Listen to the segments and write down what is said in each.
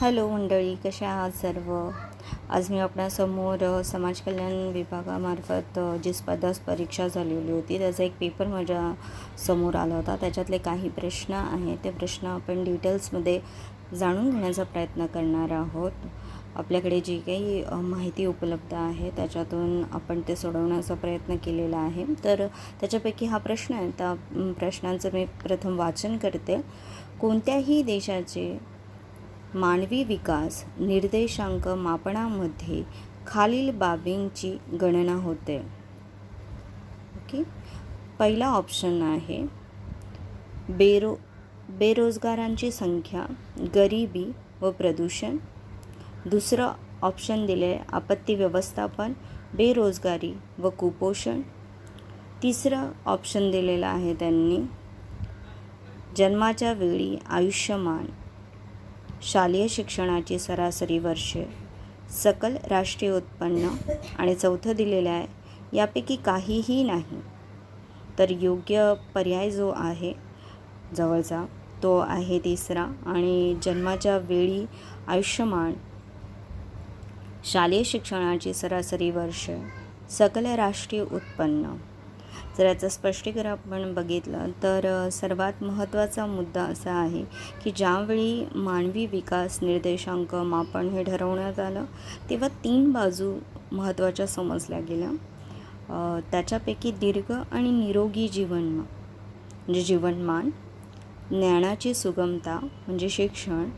Hello मंडळी कशा आहात सर्व? आज मी आपणासमोर समाज कल्याण विभागामार्फत जी स्पर्धा परीक्षा झालेली होती त्याचा एक पेपर माझ्यासमोर आला होता. त्याच्यातले काही प्रश्न आहेत. ते प्रश्न आपण डिटेल्समध्ये जाणून घेण्याचा प्रयत्न करणार आहोत. आपल्याकडे जी काही माहिती उपलब्ध आहे त्याच्यातून आपण ते सोडवण्याचा प्रयत्न केलेला आहे. तर त्याच्यापैकी हा प्रश्न आहे. त्या प्रश्नांचं मी प्रथम वाचन करते. कोणत्याही देशाचे मानवी विकास निर्देशांक मापनामध्ये खालील बाबींची गणना होते. ओके? पहिला ऑप्शन आहे बेरो बेरोजगारांची संख्या गरिबी व प्रदूषण. दुसरं ऑप्शन दिले आहे आपत्ती व्यवस्थापन बेरोजगारी व कुपोषण. तिसरं ऑप्शन दिलेलं आहे त्यांनी जन्माच्या वेळी आयुष्यमान. शालेय शिक्षणाची सरासरी वर्षे. सकल राष्ट्रीय उत्पन्न आणि चौथं दिलेलं आहे यापैकी काहीही नाही. तर योग्य पर्याय जो आहे जवळचा तो आहे तिसरा आणि जन्माच्या वेळी आयुष्यमान. शालेय शिक्षणाची सरासरी वर्ष. सकल राष्ट्रीय उत्पन्न जर याचं स्पष्टीकरण आपण बघितलं तर सर्वात महत्त्वाचा मुद्दा असा आहे की ज्यावेळी मानवी विकास निर्देशांक मापन हे ठरवण्यात आलं तेव्हा तीन बाजू महत्त्वाच्या समजल्या गेल्या. त्याच्यापैकी दीर्घ आणि निरोगी जीवन म्हणजे जीवनमान ज्ञानाची सुगमता म्हणजे शिक्षण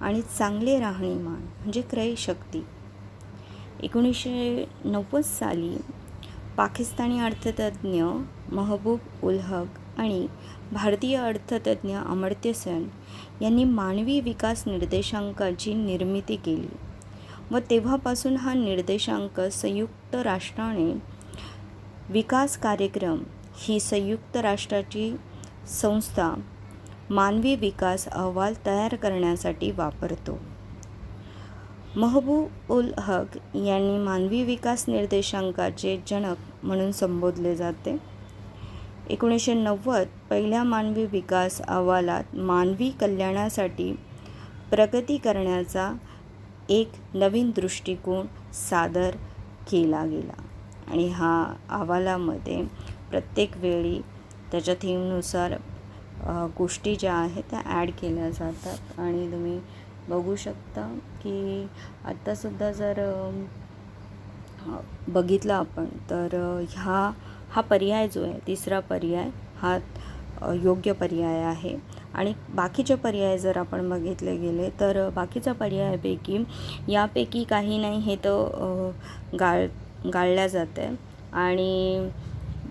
आणि चांगले राहणीमान म्हणजे क्रयशक्ती. एकोणीसशे नव्वद साली पाकिस्तानी अर्थतज्ज्ञ महबूब उल हक आणि भारतीय अर्थतज्ज्ञ अमर्त्य सेन यांनी मानवी विकास निर्देशांकाची निर्मिती केली व तेव्हापासून हा निर्देशांक संयुक्त राष्ट्राने विकास कार्यक्रम ही संयुक्त राष्ट्राची संस्था मानवी विकास अहवाल तयार करण्यासाठी वापरतो. महबूब उल हक यांनी मानवी विकास निर्देशांकाचे जनक म्हणून संबोधले जाते. एकोणीसशे नव्वद पहिल्या मानवी विकास अहवालात मानवी कल्याणासाठी प्रगती करण्याचा एक नवीन दृष्टिकोन सादर केला गेला आणि हा अहवालामध्ये प्रत्येक वेळी त्याच्या थीमनुसार गोष्टी ज्या आहेत त्या ॲड केल्या जातात आणि तुम्ही बघू शकता की आत्तासुद्धा जर बघितलं आपण तर ह्या हा पर्याय जो आहे तिसरा पर्याय हा योग्य पर्याय आहे. आणि बाकीचे पर्याय जर आपण बघितले गेले तर बाकीच्या पर्यायापैकी यापैकी काही नाही हे तर गाळ गाळल्या जाते आणि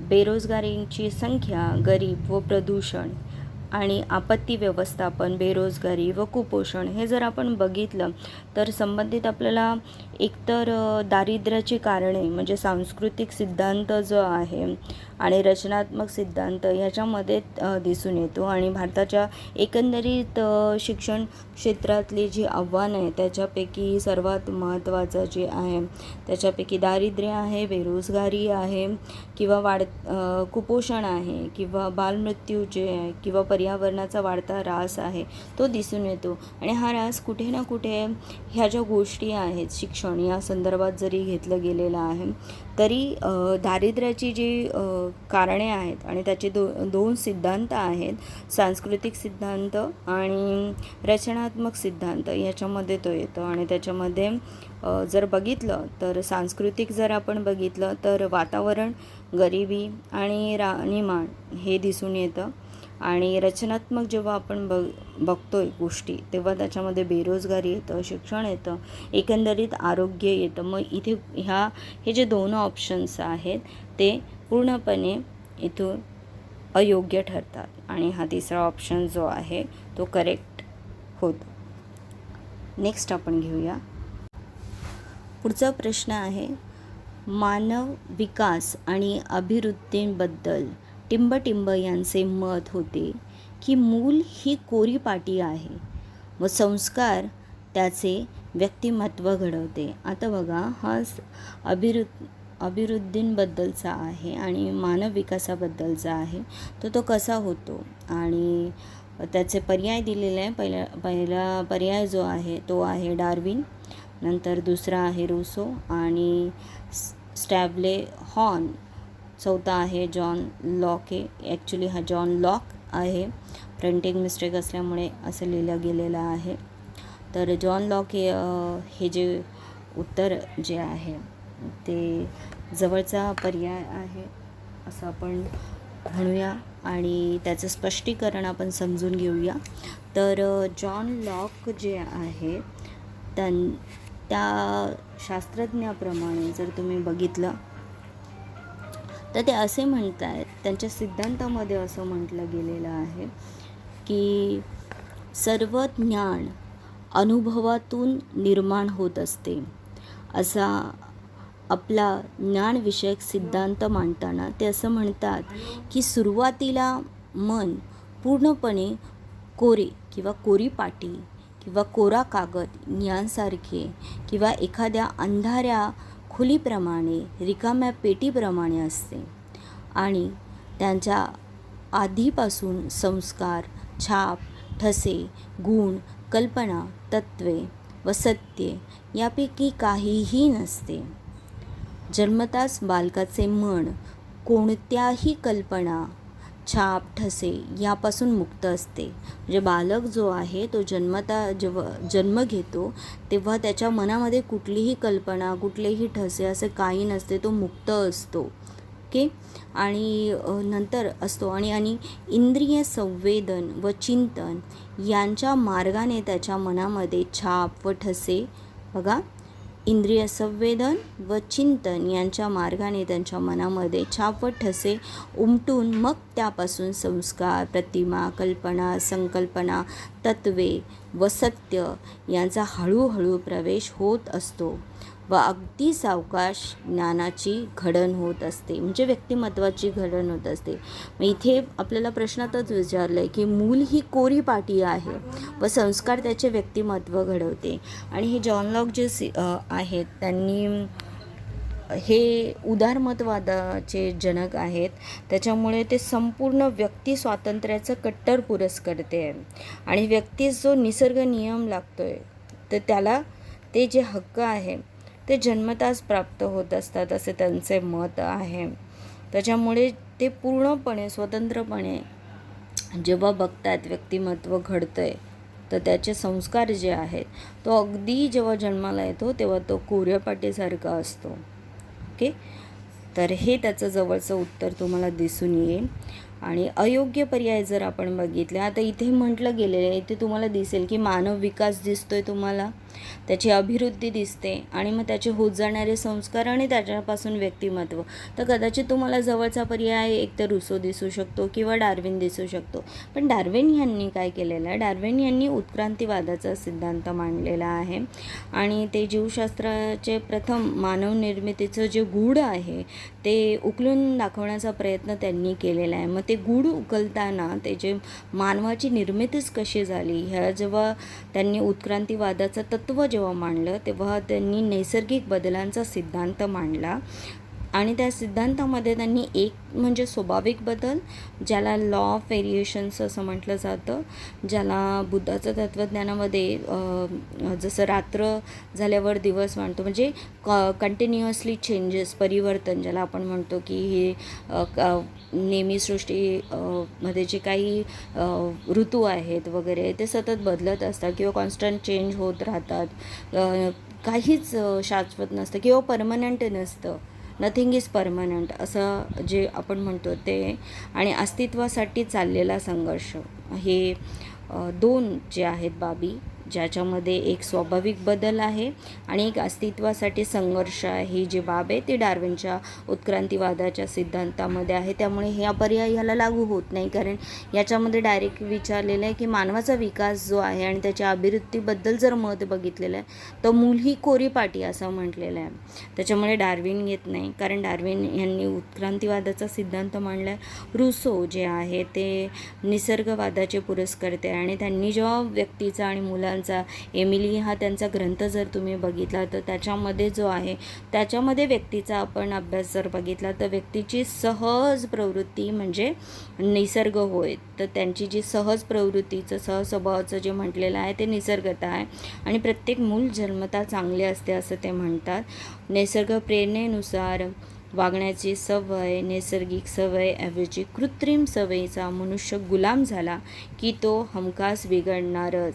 बेरोजगारींची संख्या गरीब व प्रदूषण आणि आपत्ती व्यवस्थापन बेरोजगारी व कुपोषण हे जर आपण बघितलं तर संबंधित आपल्याला एकतर दारिद्र्याची कारणे म्हणजे सांस्कृतिक सिद्धांत जो आहे आणि रचनात्मक सिद्धांत ह्याच्यामध्ये दिसून येतो. आणि भारताच्या एकंदरीत शिक्षण क्षेत्रातली जी आव्हानं आहे त्याच्यापैकी सर्वात महत्त्वाचं जे आहे त्याच्यापैकी दारिद्र्य आहे बेरोजगारी आहे किंवा वाढ कुपोषण आहे किंवा बालमृत्यू जे आहे किंवा परि पर्यावरणाचा वाढता रास आहे तो दिसून येतो. आणि हा ऱ्हास कुठे ना कुठे ह्या ज्या गोष्टी आहेत शिक्षण या संदर्भात जरी घेतलं गेलेलं आहे तरी दारिद्र्याची जी कारणे आहेत आणि त्याचे दो दोन सिद्धांत आहेत सांस्कृतिक सिद्धांत आणि रचनात्मक सिद्धांत याच्यामध्ये तो येतो. आणि त्याच्यामध्ये जर बघितलं तर सांस्कृतिक जर आपण बघितलं तर वातावरण गरिबी आणि राहणीमान हे दिसून येतं. आणि रचनात्मक जेव्हा आपण बघ आहे गोष्टी तेव्हा त्याच्यामध्ये बेरोजगारी येतं शिक्षण येतं एकंदरीत आरोग्य येतं. मग इथे ह्या हे जे दोन ऑप्शन्स आहेत ते पूर्णपणे इथून अयोग्य ठरतात. आणि हा तिसरा ऑप्शन जो आहे तो करेक्ट होतो. नेक्स्ट आपण घेऊया. पुढचा प्रश्न आहे मानव विकास आणि अभिवृद्धींबद्दल. टिंबटिंब यांचे मत होते की मूल ही कोरी पाटी आहे व संस्कार त्याचे व्यक्तिमत्व घडवते. आता बघा हा अभिरु अभिवृ आहे आणि मानव विकासाबद्दलचा आहे. तर तो कसा होतो? आणि त्याचे पर्याय दिलेले आहे. पहिला पहिला पर्याय जो आहे तो आहे डार्विन. नंतर दुसरा आहे रुसो आणि स्टॅबले हॉर्न. चौथा आहे जॉन लॉक. हे ॲक्च्युली हा जॉन लॉक आहे. प्रिंटिंग मिस्टेक असल्यामुळे असं लिहिलं गेलेलं आहे. तर जॉन लॉक हे हे जे उत्तर जे आहे ते जवळचा पर्याय आहे असं आपण म्हणूया आणि त्याचं स्पष्टीकरण आपण समजून घेऊया. तर जॉन लॉक जे आहे त्यां त्या शास्त्रज्ञाप्रमाणे जर तुम्ही बघितलं तर ते असे म्हणत आहेत त्यांच्या सिद्धांतामध्ये असं म्हटलं गेलेलं आहे की सर्व ज्ञान अनुभवातून निर्माण होत असते. असा आपला ज्ञानविषयक सिद्धांत मांडताना ते असं म्हणतात की सुरुवातीला मन पूर्णपणे कोरे किंवा कोरी पाटी किंवा कोरा कागद यांसारखे किंवा एखाद्या अंधाऱ्या खुलीप्रमाणे रिकाम्या पेटीप्रमाणे असते. आणि त्यांच्या आधीपासून संस्कार छाप ठसे गुण कल्पना तत्वे व सत्य यापैकी काहीही नसते. जन्मताच बालकाचे मन कोणत्याही कल्पना छाप ठसे यापासून मुक्त असते. म्हणजे बालक जो आहे तो जन्मता जेव्हा जन्म घेतो तेव्हा त्याच्या मनामध्ये कुठलीही कल्पना कुठलेही ठसे असे काही नसते तो मुक्त असतो. ओके? आणि नंतर असतो. आणि आणि इंद्रिय संवेदन व चिंतन यांच्या मार्गाने त्याच्या मनामध्ये छाप व ठसे बघा इंद्रिय संवेदन व चिंतन यांच्या मार्गाने त्यांच्या मनामध्ये छाप व ठसे उमटून मग त्यापासून संस्कार प्रतिमा कल्पना संकल्पना तत्वे व सत्य यांचा हळूहळू प्रवेश होत असतो. व अगदी सावकाश ज्ञानाची घडण होत असते. म्हणजे व्यक्तिमत्वाची घडण होत असते. मग इथे आपल्याला प्रश्नातच विचारलं आहे की मूल ही कोरी पाटी आहे व संस्कार त्याचे व्यक्तिमत्व घडवते. आणि हे जॉन लॉक जे सी आहेत त्यांनी हे उदारमतवादाचे जनक आहेत. त्याच्यामुळे ते संपूर्ण व्यक्ती स्वातंत्र्याचं कट्टर पुरस्कर्ते. आहे आणि व्यक्तीस जो निसर्ग नियम लागतो आहे तर त्याला ते जे हक्क आहे ते जन्मताच प्राप्त होत असतात असे त्यांचे मत आहे. त्याच्यामुळे ते पूर्णपणे स्वतंत्रपणे जेव्हा बघतात व्यक्तिमत्व घडतंय तर त्याचे संस्कार जे आहेत तो अगदी जेव्हा जन्माला येतो तेव्हा तो कोऱ्यापाटीसारखा असतो. ओके? तर हे त्याचं जवळचं उत्तर तुम्हाला दिसून येईल. आणि अयोग्य पर्याय जर आपण बघितले आता इथे म्हटलं गेलेलं आहे इथे तुम्हाला दिसेल की मानव विकास दिसतोय तुम्हाला त्याची अभिवृद्धी दिसते आणि मग त्याचे होत जाणारे संस्कार आणि त्याच्यापासून व्यक्तिमत्व. तर कदाचित तुम्हाला जवळचा पर्याय एक तर रुसो दिसू शकतो किंवा डार्विन दिसू शकतो. पण डार्विन यांनी काय केलेलं आहे? डार्विन यांनी उत्क्रांतीवादाचा सिद्धांत मांडलेला आहे आणि ते जीवशास्त्राचे प्रथम मानव निर्मितीचं जे गूढ आहे ते उकलून दाखवण्याचा प्रयत्न त्यांनी केलेला आहे. मग ते ते गूढ उकलताना ते जे मानवाची निर्मितीच कशी झाली ह्या जेव्हा त्यांनी उत्क्रांतीवादाचं तत्त्व जेव्हा मांडलं तेव्हा त्यांनी नैसर्गिक बदलांचा सिद्धांत मांडला. आणि त्या सिद्धांतामध्ये त्यांनी एक म्हणजे स्वाभाविक बदल ज्याला लॉ ऑफ व्हेरिएशन्स असं म्हटलं जातं ज्याला बुद्धाचं तत्त्वज्ञानामध्ये जसं रात्र झाल्यावर दिवस मानतो म्हणजे क कंटिन्युअसली चेंजेस परिवर्तन ज्याला आपण म्हणतो की हे क- नेहमी सृष्टी मध्ये जे काही ऋतू आहेत वगैरे ते सतत बदलत असतात किंवा कॉन्स्टंट चेंज होत राहतात. काहीच शाश्वत नसतं किंवा परमनंट नसतं. नथिंग इज परमनंट असं जे आपण म्हणतो ते. आणि अस्तित्वासाठी चाललेला संघर्ष. हे दोन जे आहेत बाबी ज्याच्यामध्ये एक स्वाभाविक बदल आहे आणि एक अस्तित्वासाठी संघर्ष आहे. ही जी बाब आहे ती डार्विनच्या उत्क्रांतीवादाच्या सिद्धांतामध्ये आहे. त्यामुळे ह्या पर्याय ह्याला लागू होत नाही. कारण याच्यामध्ये डायरेक्ट विचारलेलं आहे की मानवाचा विकास जो आहे आणि त्याच्या अभिवृत्तीबद्दल जर मत बघितलेलं आहे तर मूल ही कोरीपाटी असं म्हटलेलं आहे. त्याच्यामुळे डार्विन येत नाही. कारण डार्विन यांनी उत्क्रांतीवादाचा सिद्धांत मांडला आहे रुसो जे आहे ते निसर्गवादाचे पुरस्कर्ते आहे आणि त्यांनी जेव्हा व्यक्तीचा आणि मुला मुलांचा. एमिली हा त्यांचा ग्रंथ जर तुम्ही बघितला तर त्याच्यामध्ये जो आहे त्याच्यामध्ये व्यक्तीचा आपण अभ्यास जर बघितला तर व्यक्तीची सहज प्रवृत्ती म्हणजे निसर्ग होय. तर त्यांची जी सहज प्रवृत्तीचं सहस्वभावाचं जे म्हटलेलं आहे ते निसर्गता आहे. आणि प्रत्येक मूल जन्मता चांगले असते असं ते म्हणतात. निसर्ग प्रेरणेनुसार वागण्याची सवय नैसर्गिक सवय ऐवजी कृत्रिम सवयीचा मनुष्य गुलाम झाला की तो हमखास बिघडणारच.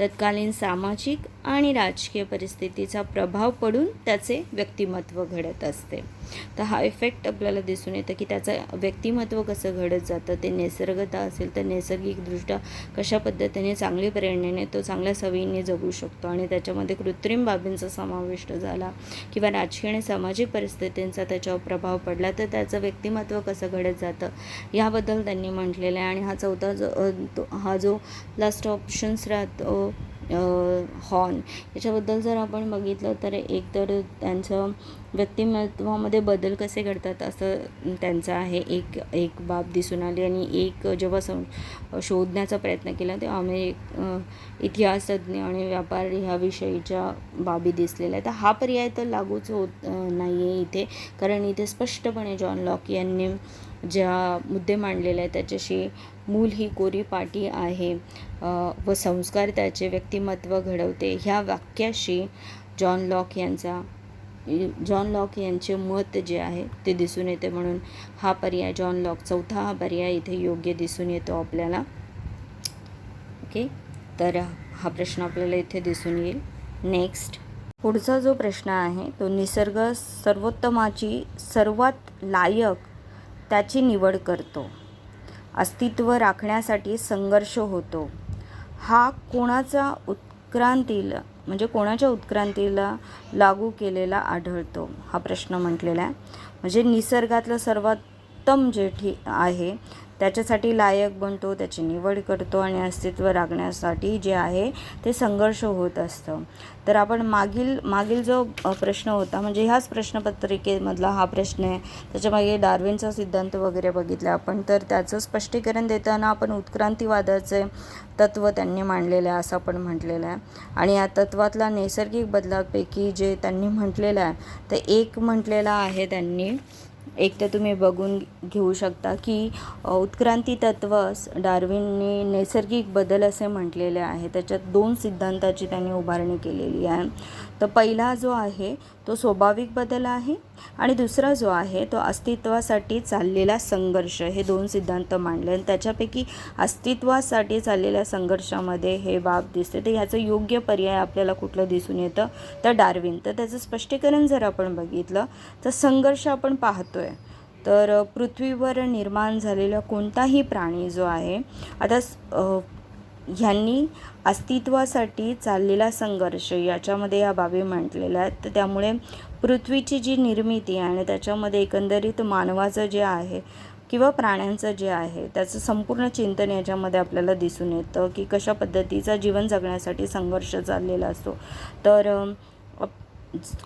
तत्कालीन सामाजिक आणि राजकीय परिस्थितीचा प्रभाव पडून त्याचे व्यक्तिमत्व घडत असते. तर हा इफेक्ट आपल्याला दिसून येतं की त्याचं व्यक्तिमत्व कसं घडत जातं ते निसर्गता असेल तर नैसर्गिकदृष्ट्या कशा पद्धतीने चांगली प्रेरणेने तो चांगल्या सवयीने जगू शकतो. आणि त्याच्यामध्ये कृत्रिम बाबींचा समाविष्ट झाला किंवा राजकीय आणि सामाजिक परिस्थितींचा त्याच्यावर प्रभाव पडला तर त्याचं व्यक्तिमत्व कसं घडत जातं याबद्दल त्यांनी म्हटलेलं आहे. आणि हा चौथा जो तो हा जो लास्ट ऑप्शन्स राहतो हॉर्न याच्याबद्दल जर आपण बघितलं तर एक तर त्यांचं व्यक्तिमत्वामध्ये बदल कसे घडतात असं त्यांचं आहे. एक एक बाब दिसून आली आणि एक जेव्हा सं शोधण्याचा प्रयत्न केला तेव्हा आम्ही एक इतिहासतज्ञ आणि व्यापार ह्या विषयीच्या बाबी दिसलेल्या आहेत. तर हा पर्याय तर लागूच होत नाही आहे इथे. कारण इथे स्पष्टपणे जॉन लॉक यांनी ज्या मुद्दे मांडलेले आहेत त्याच्याशी मूल ही कोरी पाटी आहे व संस्कार त्याचे व्यक्तिमत्व घडवते. ह्या वाक्याशी जॉन लॉक यांचा जॉन लॉक यांचे मत जे आहे ते दिसून येते म्हणून हा पर्याय जॉन लॉक चौथा हा पर्याय इथे योग्य दिसून येतो आपल्याला. ओके तर हा प्रश्न आपल्याला इथे दिसून येईल. नेक्स्ट पुढचा जो प्रश्न आहे तो निसर्ग सर्वोत्तमाची सर्वात लायक त्याची निवड करतो. अस्तित्व राखण्यासाठी संघर्ष होतो. हा कोणाचा उत् उत्क्रांतीला म्हणजे कोणाच्या उत्क्रांतीला लागू केलेला आढळतो? हा प्रश्न म्हटलेला आहे. म्हणजे निसर्गातलं सर्वात उत्तम जे ठीक आहे. त्याच्यासाठी लायक बनतो त्याची निवड करतो आणि अस्तित्व राखण्यासाठी जे आहे ते संघर्ष होत असतं. तर आपण मागील मागील जो प्रश्न होता म्हणजे ह्याच प्रश्नपत्रिकेमधला हा प्रश्न आहे. त्याच्यामागे डार्विनचा सिद्धांत वगैरे बघितला आपण. तर त्याचं स्पष्टीकरण देताना आपण उत्क्रांतीवादाचे तत्त्व त्यांनी मांडलेलं आहे असं आपण म्हटलेलं आहे. आणि या तत्वातला नैसर्गिक बदलापैकी जे त्यांनी म्हटलेलं आहे ते एक म्हटलेलं आहे त्यांनी. एक तर तुम्ही बघून घेऊ शकता की उत्क्रांती तत्व डार्विनने नैसर्गिक बदल असे म्हटलेले आहे. त्याच्यात दोन सिद्धांताची त्यांनी उभारणी केलेली आहे. तर पहिला जो आहे तो स्वाभाविक बदल आहे आणि दुसरा जो आहे तो अस्तित्वासाठी चाललेला संघर्ष. हे दोन सिद्धांत मांडले आणि त्याच्यापैकी अस्तित्वासाठी चाललेल्या संघर्षामध्ये हे बाब दिसते. तर ह्याचं योग्य पर्याय आपल्याला कुठलं दिसून येतं? तर डार्विन. तर त्याचं स्पष्टीकरण जर आपण बघितलं तर संघर्ष आपण पाहतोय. तर पृथ्वीवर निर्माण झालेला कोणताही प्राणी जो आहे आता ह्यांनी अस्तित्वासाठी चाललेला संघर्ष याच्यामध्ये या बाबी म्हटलेल्या आहेत. तर त्यामुळे पृथ्वीची जी निर्मिती आहे आणि त्याच्यामध्ये एकंदरीत मानवाचं जे आहे किंवा प्राण्यांचं जे आहे त्याचं संपूर्ण चिंतन याच्यामध्ये आपल्याला दिसून येतं की कशा पद्धतीचा जीवन जगण्यासाठी संघर्ष चाललेला असतो. तर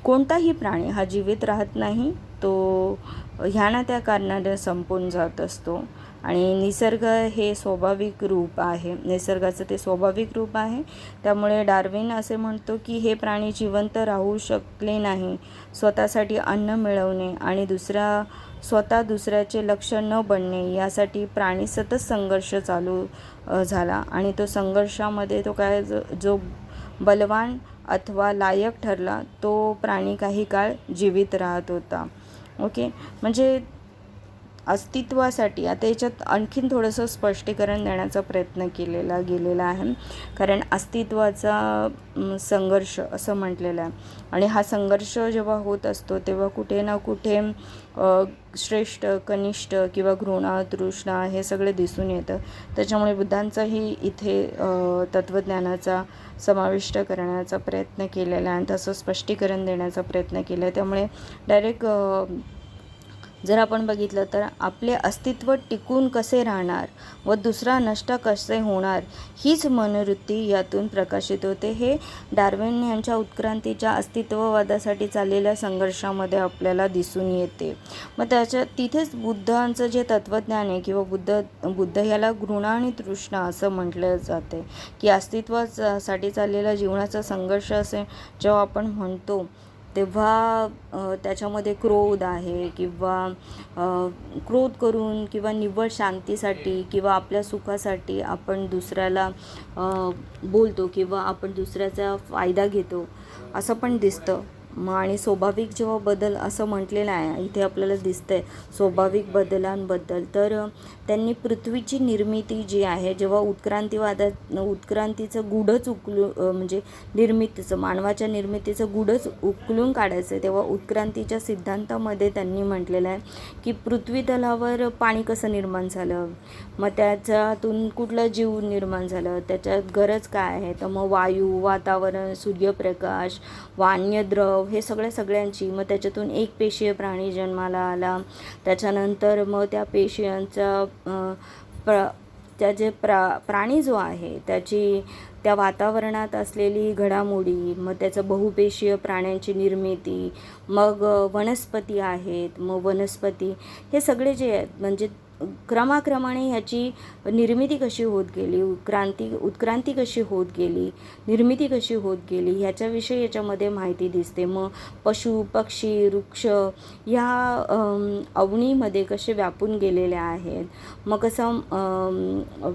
कोणताही प्राणी हा जीवित राहत नाही तो ह्या ना त्या कारणाने संपून जात असतो. आणि निसर्ग हे स्वाभाविक रूप आहे. निसर्गाचं ते स्वाभाविक रूप आहे. त्यामुळे डार्विन असे म्हणतो की हे प्राणी जिवंत राहू शकले नाही स्वतःसाठी अन्न मिळवणे आणि दुसरा स्वतः दुसऱ्याचे लक्ष न बनणे यासाठी प्राणी सतत संघर्ष चालू झाला. आणि तो संघर्षामध्ये तो काय जो जो बलवान अथवा लायक ठरला तो प्राणी काही काळ जीवित राहत होता. ओके? म्हणजे अस्तित्वासाठी आता याच्यात आणखीन थोडंसं स्पष्टीकरण देण्याचा प्रयत्न केलेला गेलेला आहे. कारण अस्तित्वाचा संघर्ष असं म्हटलेलं आहे. आणि हा संघर्ष जेव्हा होत असतो तेव्हा कुठे ना कुठे श्रेष्ठ कनिष्ठ किंवा घृणा तृष्णा हे सगळे दिसून येतं. त्याच्यामुळे बुद्धांचाही इथे तत्त्वज्ञानाचा समाविष्ट करण्याचा प्रयत्न केलेला आहे आणि तसं स्पष्टीकरण देण्याचा प्रयत्न केला आहे त्यामुळे डायरेक्ट जर आपण बघितलं तर आपले अस्तित्व टिकून कसे राहणार व दुसरा नष्ट कसे होणार हीच मनोवृत्ती यातून प्रकाशित होते. हे डार्विन यांच्या उत्क्रांतीच्या अस्तित्ववादासाठी चाललेल्या संघर्षामध्ये आपल्याला दिसून येते. मग त्याच्या तिथेच बुद्धांचं जे तत्त्वज्ञान आहे किंवा बुद्ध बुद्ध याला घृणा आणि तृष्णा असं म्हटलं जाते की अस्तित्वासाठी चाललेला जीवनाचा संघर्ष असे जेव्हा आपण म्हणतो तेव्हा त्याच्यामध्ये क्रोध आहे किंवा क्रोध करून किंवा निव्वळ शांतीसाठी किंवा आपल्या सुखासाठी आपण दुसऱ्याला बोलतो किंवा आपण दुसऱ्याचा फायदा घेतो असं पण दिसतं. मग आणि स्वाभाविक जेव्हा बदल असं म्हटलेलं आहे इथे आपल्याला दिसतंय स्वाभाविक बदलांबद्दल. तर त्यांनी पृथ्वीची निर्मिती जी आहे जेव्हा उत्क्रांतीवादात उत्क्रांतीचं गूढच उकलू म्हणजे निर्मितीचं मानवाच्या निर्मितीचं गूढच उकलून काढायचं आहे तेव्हा उत्क्रांतीच्या सिद्धांतामध्ये त्यांनी म्हटलेलं आहे की पृथ्वी तलावर पाणी कसं निर्माण झालं? मग त्याच्यातून कुठलं जीव निर्माण झालं? त्याच्यात गरज काय आहे? तर मग वायू वातावरण सूर्यप्रकाश वान्यद्रव हे सगळ्या सगळ्यांची मग त्याच्यातून एक पेशीय प्राणी जन्माला आला. त्याच्यानंतर मग त्या पेशियांचा प्र त्या जे प्रा प्राणी जो आहे त्याची त्या वातावरणात असलेली घडामोडी मग त्याचं बहुपेशीय प्राण्यांची निर्मिती मग वनस्पती आहेत मग वनस्पती हे सगळे जे आहेत म्हणजे क्रमाक्रमाने ह्याची निर्मिती कशी होत गेली? उत्क्रांती उत्क्रांती कशी होत गेली? निर्मिती कशी होत गेली? ह्याच्याविषयी याच्यामध्ये माहिती दिसते. मग पशु पक्षी वृक्ष ह्या अवणीमध्ये कसे व्यापून गेलेले आहेत? मग कसं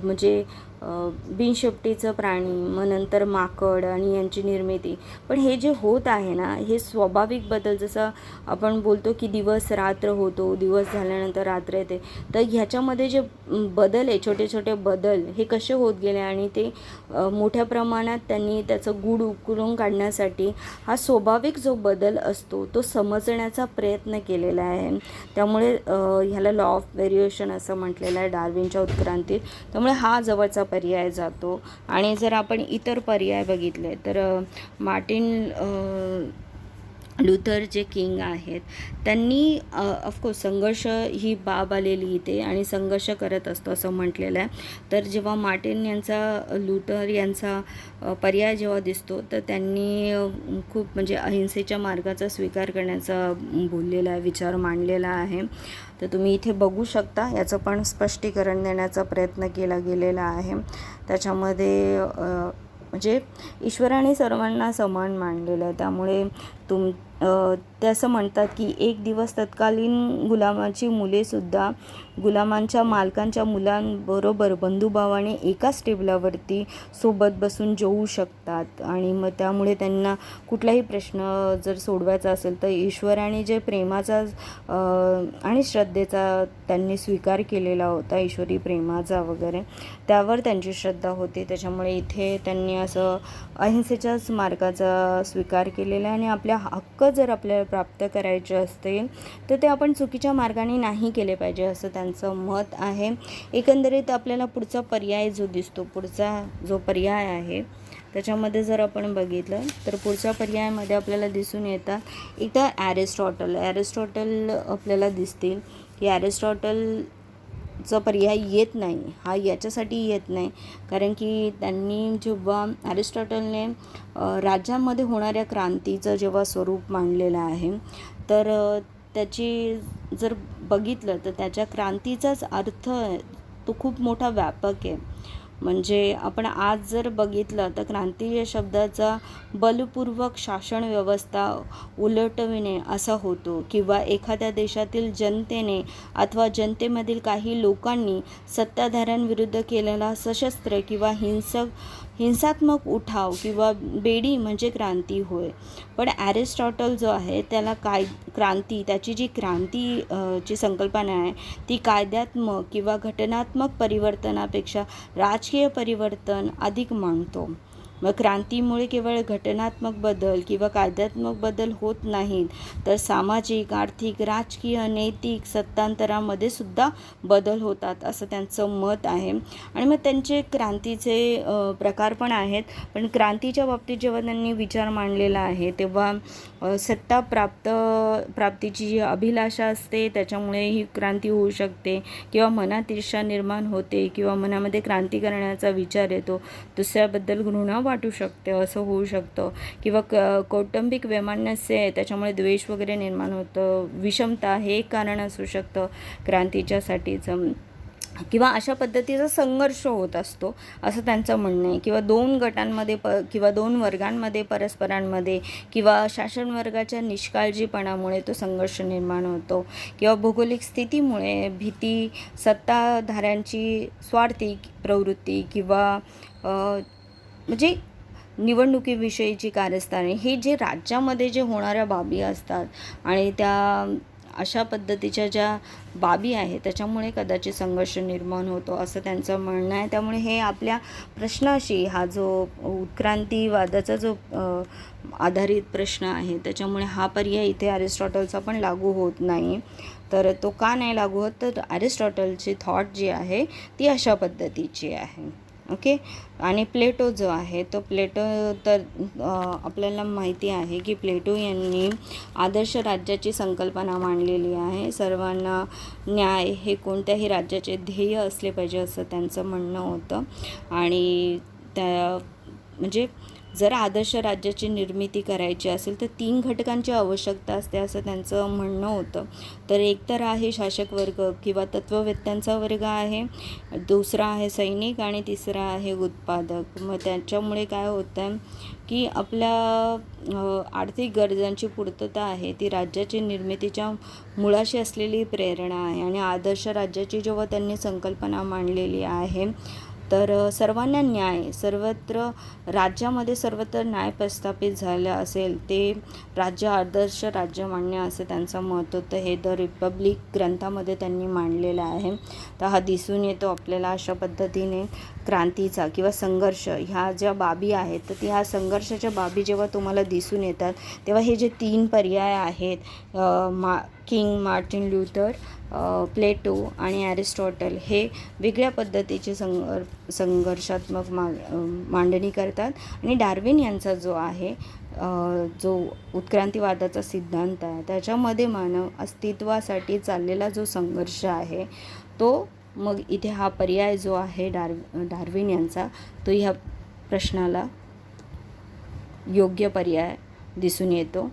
म्हणजे बिनशेपटीचं प्राणी मग नंतर माकड आणि यांची निर्मिती. पण हे जे होत आहे ना हे स्वाभाविक बदल जसं आपण बोलतो की दिवस रात्र होतो दिवस झाल्यानंतर रात्र येते तर ह्याच्यामध्ये जे बदल आहे छोटे छोटे बदल हे कसे होत गेले आणि ते मोठ्या प्रमाणात त्यांनी त्याचं गूढ उकळून काढण्यासाठी हा स्वाभाविक जो बदल असतो तो समजण्याचा प्रयत्न केलेला आहे. त्यामुळे ह्याला लॉ ऑफ व्हेरिएशन असं म्हटलेलं आहे डार्विनच्या उत्क्रांतीत. त्यामुळे हा जवळचा पर्याय जातो. आणि जर आपण इतर पर्याय बघितले तर मार्टिन लुथर जे किंग आहेत त्यांनी ऑफकोर्स संघर्ष ही बाब आलेली इथे आणि संघर्ष करत असतो असं म्हटलेलं आहे. तर जेव्हा मार्टिन यांचा लुथर यांचा पर्याय जेव्हा दिसतो तर त्यांनी खूप म्हणजे अहिंसेच्या मार्गाचा स्वीकार करण्याचा बोललेला आहे विचार मांडलेला आहे. तर तुम्ही इथे बघू शकता याचं पण स्पष्टीकरण देण्याचा प्रयत्न केला गेलेला आहे. त्याच्यामध्ये म्हणजे ईश्वराने सर्वांना समान मानलेलं आहे. त्यामुळे तुम ते असं म्हणतात की एक दिवस तत्कालीन गुलामाची मुलेसुद्धा गुलामांच्या मालकांच्या मुलांबरोबर बंधुभावाने एकाच टेबलावरती सोबत बसून जेवू शकतात. आणि मग त्यामुळे त्यांना कुठलाही प्रश्न जर सोडवायचा असेल तर ईश्वराने जे प्रेमाचा आणि श्रद्धेचा त्यांनी स्वीकार केलेला होता ईश्वरी प्रेमाचा वगैरे त्यावर त्यांची श्रद्धा होती. त्याच्यामुळे इथे त्यांनी असं अहिंसेच्याच मार्गाचा स्वीकार केलेला आहे आणि आपल्या हक्क जर आपल्याला प्राप्त करायचे असतील तर ते आपण चुकीच्या मार्गाने नाही केले पाहिजे असं त्यांचं मत आहे. एकंदरीत आपल्याला पुढचा पर्याय जो दिसतो पुढचा जो पर्याय आहे त्याच्यामध्ये जर आपण बघितलं तर पुढच्या पर्यायामध्ये आपल्याला दिसून येतात एक तर ॲरिस्टॉटल. ॲरिस्टॉटल आपल्याला दिसतील की ॲरिस्टॉटल चा पर्याय येत नाही. हा याच्यासाठी येत नाही. कारण की त्यांनी जेव्हा ॲरिस्टॉटलने राज्यामध्ये होणाऱ्या क्रांतीचं जेव्हा स्वरूप मांडलेलं आहे तर त्याची जर बघितलं तर त्याच्या क्रांतीचाच अर्थ तो खूप मोठा व्यापक आहे. म्हणजे आपण आज जर बघितलं तर क्रांती या शब्दाचा बलपूर्वक शासन व्यवस्था उलटविणे असा होतो किंवा एखाद्या देशातील जनतेने अथवा जनतेमधील काही लोकांनी सत्ताधाऱ्यांविरुद्ध केलेला सशस्त्र किंवा हिंसक हिंसात्मक उठाव किंवा बेडी म्हणजे क्रांती होय. पण ॲरिस्टॉटल जो आहे त्याला काय क्रांती त्याची जी क्रांती ची संकल्पना आहे ती कायद्यात्मक किंवा घटनात्मक परिवर्तनापेक्षा राजकीय परिवर्तन अधिक मानतो. मग क्रांतीमुळे केवळ घटनात्मक बदल किंवा कायद्यात्मक बदल होत नाहीत तर सामाजिक आर्थिक राजकीय नैतिक सत्तांतरामध्ये सुद्धा बदल होतात असं त्यांचं मत आहे. आणि मग त्यांचे क्रांतीचे प्रकार पण आहेत. पण क्रांतीच्या बाबतीत जेव्हा त्यांनी विचार मांडलेला आहे तेव्हा सत्ता प्राप्त प्राप्तीची जी अभिलाषा असते त्याच्यामुळे ही क्रांती होऊ शकते किंवा मनात ईर्षा निर्माण होते किंवा मनामध्ये क्रांती करण्याचा विचार येतो दुसऱ्याबद्दल घृणा वाटू शकते असं होऊ शकतं. किंवा क कौटुंबिक वैमान्यस्य आहे त्याच्यामुळे द्वेष वगैरे निर्माण होतं. विषमता हे एक कारण असू शकतं क्रांतीच्यासाठीचं. किंवा अशा पद्धतीचा संघर्ष होत असतो असं त्यांचं म्हणणं आहे. किंवा दोन गटांमध्ये प किंवा दोन वर्गांमध्ये परस्परांमध्ये किंवा शासन वर्गाच्या निष्काळजीपणामुळे तो संघर्ष निर्माण होतो. किंवा भौगोलिक स्थितीमुळे भीती सत्ताधाऱ्यांची स्वार्थी प्रवृत्ती किंवा म्हणजे निवडणुकीविषयीची कारस्थाने हे जे राज्यामध्ये जे होणाऱ्या बाबी असतात आणि त्या अशा पद्धतीच्या ज्या बाबी आहेत त्याच्यामुळे कदाचित संघर्ष निर्माण होतो असं त्यांचं म्हणणं आहे. त्यामुळे हे आपल्या प्रश्नाशी हा जो उत्क्रांतीवादाचा जो आधारित प्रश्न आहे त्याच्यामुळे हा पर्याय इथे ॲरिस्टॉटलचा पण लागू होत नाही. तर तो का नाही लागू होत? तर ॲरिस्टॉटलची थॉट जी आहे ती अशा पद्धतीची आहे. ओके? आणि प्लेटो जो आहे तो प्लेटो तर आपल्याला माहिती आहे की प्लेटो यांनी आदर्श राज्याची संकल्पना मांडलेली आहे. सर्वांना न्याय हे कोणत्याही राज्याचे ध्येय असले पाहिजे असं त्यांचं म्हणणं होतं. आणि त्या म्हणजे जर आदर्श राज्याची निर्मिती करायची असेल तर तीन घटकांची आवश्यकता असते असं त्यांचं म्हणणं होतं. तर एक तर आहे शासक वर्ग किंवा तत्ववेत्यांचा वर्ग आहे दुसरा आहे सैनिक आणि तिसरा आहे उत्पादक. मग त्याच्यामुळे काय होतं आहे की आपल्या आर्थिक गरजांची पूर्तता आहे ती राज्याची निर्मितीच्या मुळाशी असलेली प्रेरणा आहे. आणि आदर्श राज्याची जेव्हा त्यांनी संकल्पना मांडलेली आहे तर सर्वांना न्याय सर्वत्र राज्यामध्ये सर्वत्र न्याय प्रस्थापित झालं असेल ते राज्य आदर्श राज्य मांडणे असे त्यांचं मत होतं. हे द रिपब्लिक ग्रंथामध्ये त्यांनी मांडलेलं आहे. तर हा दिसून येतो आपल्याला अशा पद्धतीने क्रांतीचा किंवा संघर्ष. ह्या ज्या बाबी आहेत तर ती ह्या संघर्षाच्या बाबी जेव्हा तुम्हाला दिसून येतात तेव्हा हे जे तीन पर्याय आहेत मा किंग मार्टिन ल्युथर प्लेटो आणि ॲरिस्टॉटल हे वेगळ्या पद्धतीचे संघर् संघर्षात्मक मा मांडणी करतात. आणि डार्विन यांचा जो आहे जो उत्क्रांतीवादाचा सिद्धांत आहे त्याच्यामध्ये मानव अस्तित्वासाठी चाललेला जो संघर्ष आहे तो मग इथे हा पर्याय जो आहे डार डार्विन यांचा तो ह्या प्रश्नाला योग्य पर्याय दिसून येतो.